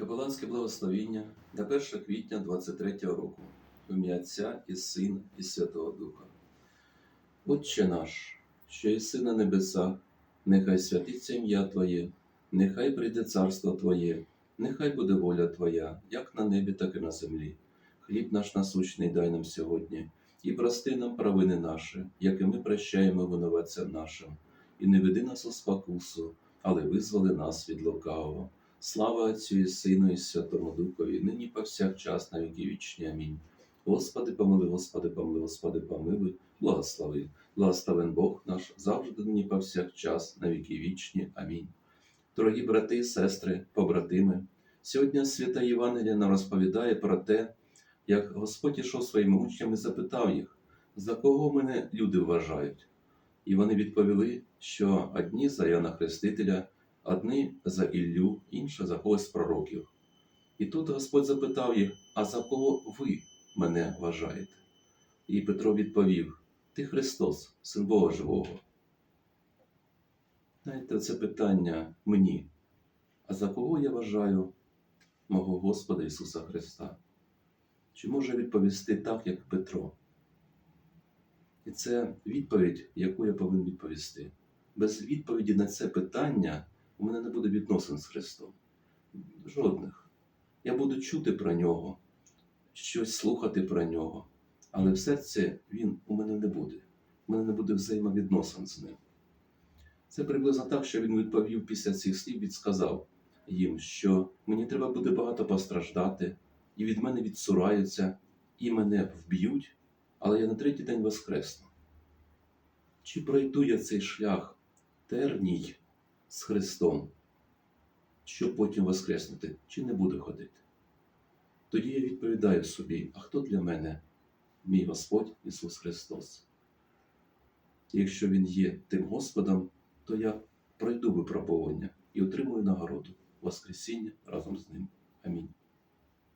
Капеланське благословіння на 1 квітня 23 року. В ім'я Отця і Сина, і Святого Духа. Отче наш, що єси на небесах, нехай святиться ім'я Твоє, нехай прийде царство Твоє, нехай буде воля Твоя, як на небі, так і на землі. Хліб наш насущний дай нам сьогодні, і прости нам провини наші, як і ми прощаємо винуватцям нашим, і не веди нас у спокусу, але визволи нас від лукавого. Слава Отцю і Сину, і Святому Духові, нині повсякчас на віки вічні. Амінь. Господи, помилуй, Господи, помилуй, Господи, помилуй, благослови. Благословен Бог наш завжди нині повсякчас на віки вічні. Амінь. Дорогі брати сестри, побратими, сьогодні свята Євангелія нам розповідає про те, як Господь ішов своїми учнями і запитав їх, за кого мене люди вважають. І вони відповіли, що одні за Яна Хрестителя, одні за Іллю, інші за когось з пророків. І тут Господь запитав їх: А за кого ви мене вважаєте? І Петро відповів: Ти Христос, Син Бога Живого. Знаєте, це питання мені. А за кого я вважаю мого Господа Ісуса Христа? Чи може відповісти так, як Петро? І це відповідь, яку я повинен відповісти. Без відповіді на це питання у мене не буде відносин з Христом. Жодних. Я буду чути про нього, щось слухати про нього, але в серці він у мене не буде. У мене не буде взаємовідносин з ним. Це приблизно так, що він відповів після цих слів, він сказав їм, що мені треба буде багато постраждати, і від мене відсураються, і мене вб'ють, але я на третій день воскресну. Чи пройду я цей шлях терній з Христом, щоб потім воскреснути, чи не буду ходити? Тоді я відповідаю собі, а хто для мене мій Господь Ісус Христос? Якщо Він є тим Господом, то я пройду випробування і отримую нагороду Воскресіння